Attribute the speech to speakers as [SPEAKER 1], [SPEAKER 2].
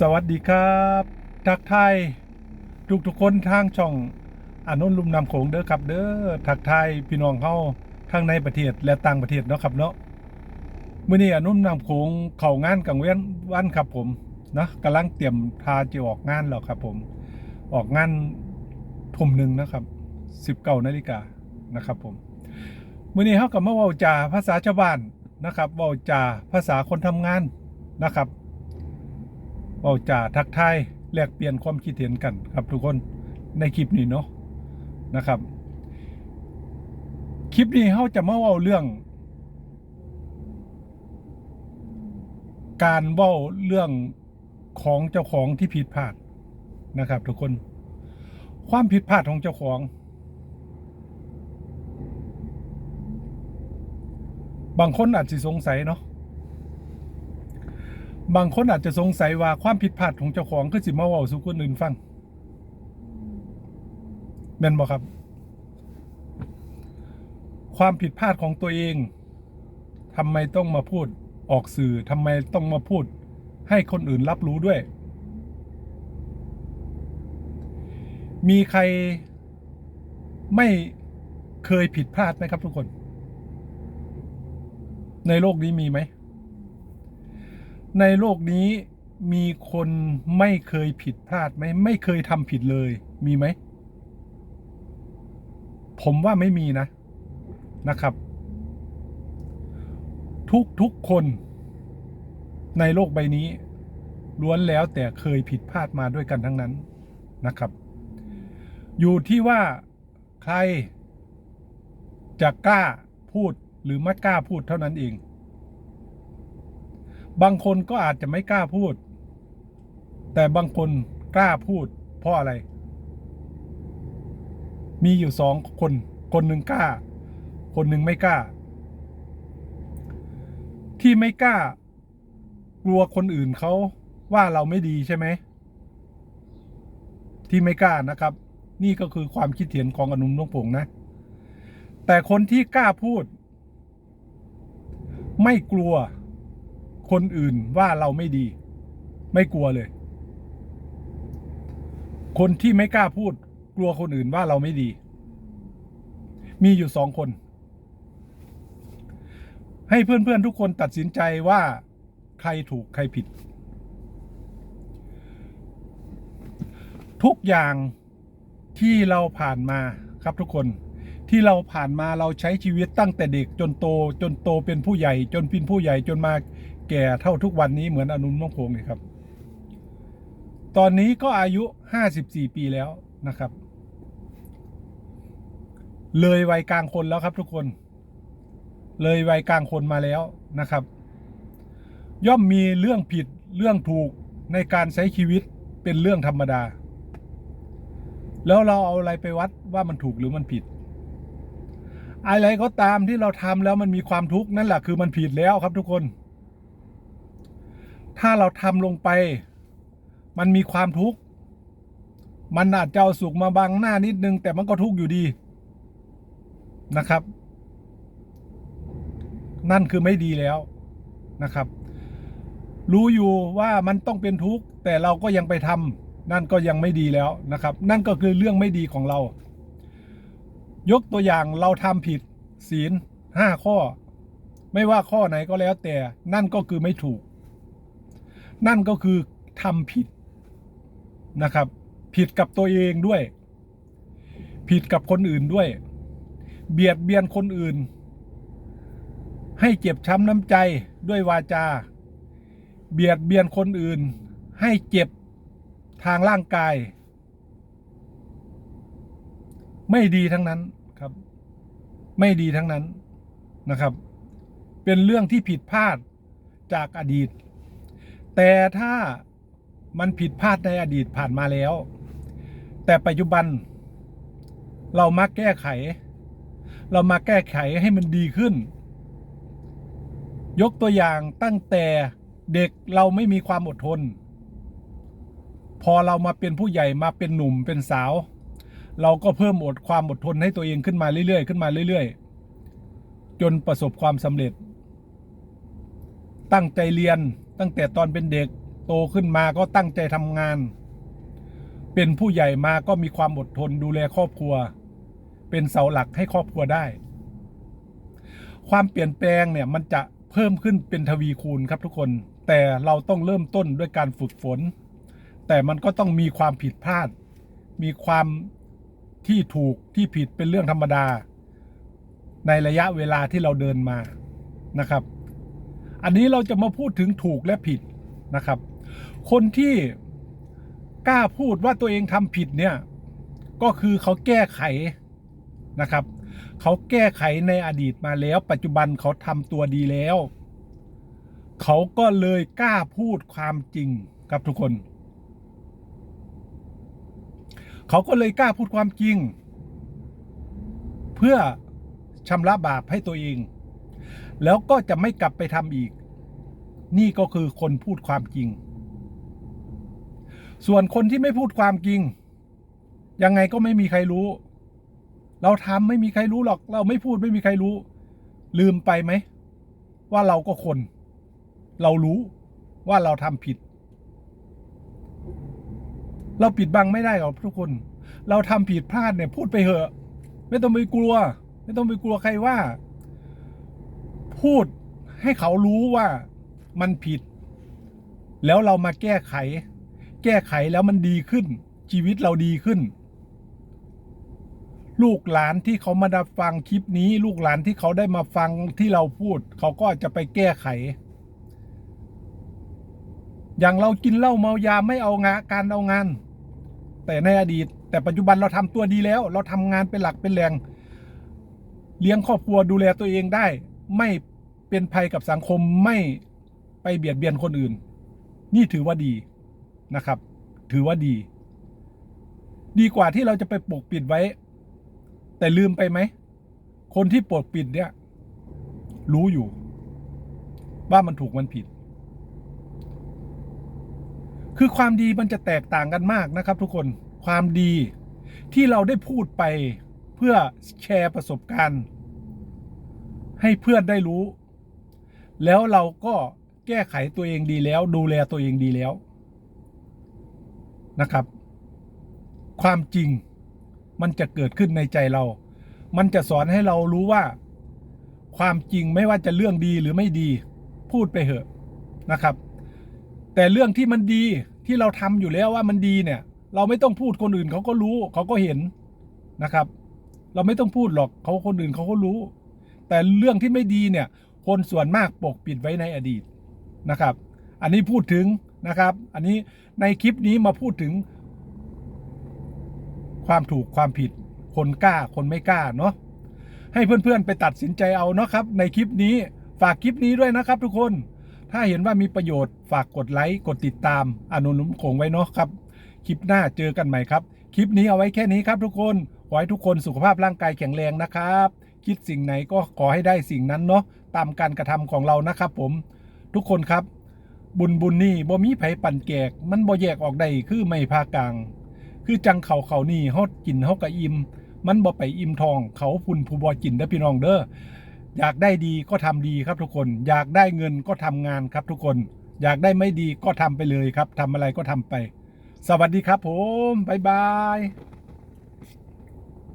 [SPEAKER 1] สวัสดีครับทักทายทุกทุกคนทางช่องอานนท์ลุมนำโขงเด้อครับ เด้อทักทายพี่น้องเฮาทั้งในประเทศและต่างประเทศเนาะครับเนาะมื้อนี้อานนท์นำโขงเข้างานกลางเว้นวันครับผมนะกำลังเตรียมทาจะออกงานแล้วครับ ผม ออกงานทุ่มหนึ่งนะครับ19นาฬิกานะครับผมมื้อนี้เฮาก็มาว้าจาภาษาชาวบ้านนะครับว้าจาภาษาคนทำงานนะครับ ว้าจ่าทักทายแลกเปลี่ยนความคิดเห็นกันครับทุกคนในคลิปนี้เนาะนะครับ คลิปนี้เขาจะมาเว้าเรื่อง การเว้าเรื่องของเจ้าของที่ผิดพลาดนะครับ ทุกคน ความผิดพลาดของเจ้าของ บางคนอาจจะสงสัยเนาะ บางคนอาจจะสงสัยว่าความผิดพลาดของเจ้าของคือสิมาเว้าสู่คนอื่นฟังแม่นบ่ครับ ความผิดพลาดของตัวเองทำไมต้องมาพูดออกสื่อทำไมต้องมาพูด ให้คนอื่นรับรู้ด้วย มีใครไม่เคยผิดพลาดไหมครับทุกคน ในโลกนี้มีไหม ในโลกนี้มีคนไม่เคยผิดพลาดไหมไม่เคยทำผิดเลย มีไหม ผมว่าไม่มีนะนะครับ ทุกทุกคนในโลกใบนี้ ล้วนแล้วแต่เคยผิดพลาดมาด้วยกันทั้งนั้นนะครับ อยู่ที่ว่าใครจะกล้าพูดหรือไม่กล้าพูดเท่านั้นเอง บางคนก็อาจจะไม่กล้าพูด แต่บางคนกล้าพูด เพราะอะไร มีอยู่สองคน คนหนึ่งกล้า คนหนึ่งไม่กล้า ที่ไม่กล้า กลัวคนอื่นเขาว่าเราไม่ดีใช่ไหม ที่ไม่กล้านะครับ นี่ก็คือความคิดเห็นของอนุมนงผงนะ แต่คนที่กล้าพูด ไม่กลัว คนอื่นว่าเราไม่ดี ไม่กลัวเลย คนที่ไม่กล้าพูด กลัวคนอื่นว่าเราไม่ดี มีอยู่สองคน ให้เพื่อนๆทุกคนตัดสินใจว่าใครถูกใครผิด ทุกอย่างที่เราผ่านมาครับทุกคนที่เราผ่านมาเราใช้ชีวิตตั้งแต่เด็กจนโต จนโตเป็นผู้ใหญ่ จนเป็นผู้ใหญ่จนมา แก่เท่าทุกวันนี้เหมือนอนุนน้งพงเลยครับ ตอนนี้ก็อายุ54ปีแล้วนะครับ เลยวัยกลางคนแล้วครับทุกคน เลยวัยกลางคนมาแล้วนะครับ ย่อมมีเรื่องผิดเรื่องถูกในการใช้ชีวิตเป็นเรื่องธรรมดา แล้วเราเอาอะไรไปวัดว่ามันถูกหรือมันผิด อะไรก็ตามที่เราทำแล้วมันมีความทุกข์นั่นแหละคือมันผิดแล้วครับทุกคน ถ้าเราทำลงไป มันมีความทุกข์ มันอาจจะเอาสุขมาบังหน้านิดนึง แต่มันก็ทุกข์อยู่ดีนะครับ นั่นคือไม่ดีแล้วนะครับ รู้อยู่ว่ามันต้องเป็นทุกข์ แต่เราก็ยังไปทำนั่นก็ยังไม่ดีแล้วนะครับ นั่นก็คือเรื่องไม่ดีของเรา ยกตัวอย่างเราทำผิดศีลห้าข้อ ไม่ว่าข้อไหนก็แล้วแต่นั่นก็คือไม่ถูก นั่นก็คือทำผิดนะครับ ผิดกับตัวเองด้วย ผิดกับคนอื่นด้วย เบียดเบียนคนอื่น ให้เจ็บช้ำน้ำใจด้วยวาจา เบียดเบียนคนอื่น ให้เจ็บทางร่างกาย ไม่ดีทั้งนั้นครับ ไม่ดีทั้งนั้นนะครับ เป็นเรื่องที่ผิดพลาดจากอดีต แต่ถ้ามันผิดพลาดในอดีตผ่านมาแล้ว แต่ปัจจุบัน เรามาแก้ไข เรามาแก้ไขให้มันดีขึ้น ยกตัวอย่างตั้งแต่เด็กเราไม่มีความอดทน พอเรามาเป็นผู้ใหญ่มาเป็นหนุ่มเป็นสาว เราก็เพิ่มอดความอดทนให้ตัวเองขึ้นมาเรื่อยๆขึ้นมาเรื่อยๆ จนประสบความสำเร็จ ตั้งใจเรียน ตั้งแต่ตอนเป็นเด็กโตขึ้นมาก็ตั้งใจทำงาน เป็นผู้ใหญ่มาก็มีความอดทนดูแลครอบครัว เป็นเสาหลักให้ครอบครัวได้ ความเปลี่ยนแปลงเนี่ยมันจะเพิ่มขึ้นเป็นทวีคูณครับทุกคน แต่เราต้องเริ่มต้นด้วยการฝึกฝน แต่มันก็ต้องมีความผิดพลาด มีความที่ถูกที่ผิดเป็นเรื่องธรรมดา ในระยะเวลาที่เราเดินมานะครับ อันนี้เราจะมาพูดถึงถูกและผิดนะครับ คนที่กล้าพูดว่าตัวเองทำผิดเนี่ย ก็คือเขาแก้ไขนะครับ เขาแก้ไขในอดีตมาแล้ว ปัจจุบันเขาทำตัวดีแล้ว เขาก็เลยกล้าพูดความจริงครับทุกคน เขาก็เลยกล้าพูดความจริง เพื่อชำระบาปให้ตัวเอง แล้วก็จะไม่กลับไปทำอีก นี่ก็คือคนพูดความจริง ส่วนคนที่ไม่พูดความจริง ยังไงก็ไม่มีใครรู้ เราทำไม่มีใครรู้หรอก เราไม่พูดไม่มีใครรู้ ลืมไปไหม ว่าเราก็คน เรารู้ว่าเราทำผิด เราปิดบังไม่ได้หรอกทุกคน เราทำผิดพลาดเนี่ยพูดไปเถอะ ไม่ต้องไปกลัว ไม่ต้องไปกลัวใครว่า พูดให้เขารู้ว่ามันผิด แล้วเรามาแก้ไข แก้ไขแล้วมันดีขึ้น ชีวิตเราดีขึ้น ลูกหลานที่เขามาดับฟังคลิปนี้ ลูกหลานที่เขาได้มาฟังที่เราพูด เขาก็จะไปแก้ไข อย่างเรากินเหล้าเมายาไม่เอางาการเอางาน แต่ในอดีต แต่ปัจจุบันเราทำตัวดีแล้ว เราทำงานเป็นหลักเป็นแหล่งเลี้ยงครอบครัวดูแลตัวเองได้ ไม่เป็นภัยกับสังคมไม่ไปเบียดเบียนคนอื่น นี่ถือว่าดีนะครับ ถือว่าดี ดีกว่าที่เราจะไปปกปิดไว้ แต่ลืมไปไหม คนที่ปกปิดเนี่ย รู้อยู่ ว่ามันถูกมันผิด คือความดีมันจะแตกต่างกันมากนะครับ ทุกคนความดีที่เราได้พูดไปเพื่อแชร์ประสบการณ์ ให้เพื่อนได้รู้ แล้วเราก็แก้ไขตัวเองดีแล้ว ดูแลตัวเองดีแล้วนะครับ ความจริงมันจะเกิดขึ้นในใจเรา มันจะสอนให้เรารู้ว่า ความจริงไม่ว่าจะเรื่องดีหรือไม่ดี พูดไปเถอะนะครับ แต่เรื่องที่มันดีที่เราทำอยู่แล้วว่ามันดีเนี่ย เราไม่ต้องพูดคนอื่นเขาก็รู้ เขาก็เห็นนะครับ เราไม่ต้องพูดหรอกเขาคนอื่นเขาก็รู้ แต่เรื่องที่ไม่ดีเนี่ยคนส่วนมากปกปิดไว้ในอดีตนะครับ อันนี้พูดถึงนะครับ อันนี้ในคลิปนี้มาพูดถึง ความถูกความผิด คนกล้าคนไม่กล้าเนาะให้เพื่อนๆไปตัดสินใจเอาเนาะครับ ในคลิปนี้ฝากคลิปนี้ด้วยนะครับ ทุกคนถ้าเห็นว่ามีประโยชน์ฝากกดไลค์กดติดตามอนุนุมคงไว้เนาะครับ คลิปหน้าเจอกันใหม่ครับ คลิปนี้เอาไว้แค่นี้ครับทุกคน ขอให้ทุกคนสุขภาพร่างกายแข็งแรงนะครับ คิดสิ่งไหนก็ขอให้ได้สิ่งนั้นเนาะตามการกระทำของเรานะครับผม ทุกคนครับ บุญบุญนี่บ่มีไผปั่นแกก มันบ่แยกออกได้คือไม่พากลาง คือจังเขาเขานี่เฮากินเฮากะอิ่มมันบ่ไปอิ่มทอง เขาพุ่นผู้บ่กินเด้อพี่น้องเด้ออยากได้ดีก็ทำดีครับทุกคน อยากได้เงินก็ทำงานครับทุกคน อยากได้ไม่ดีก็ทำไปเลยครับทำอะไรก็ทำไป สวัสดีครับผมบ๊ายบาย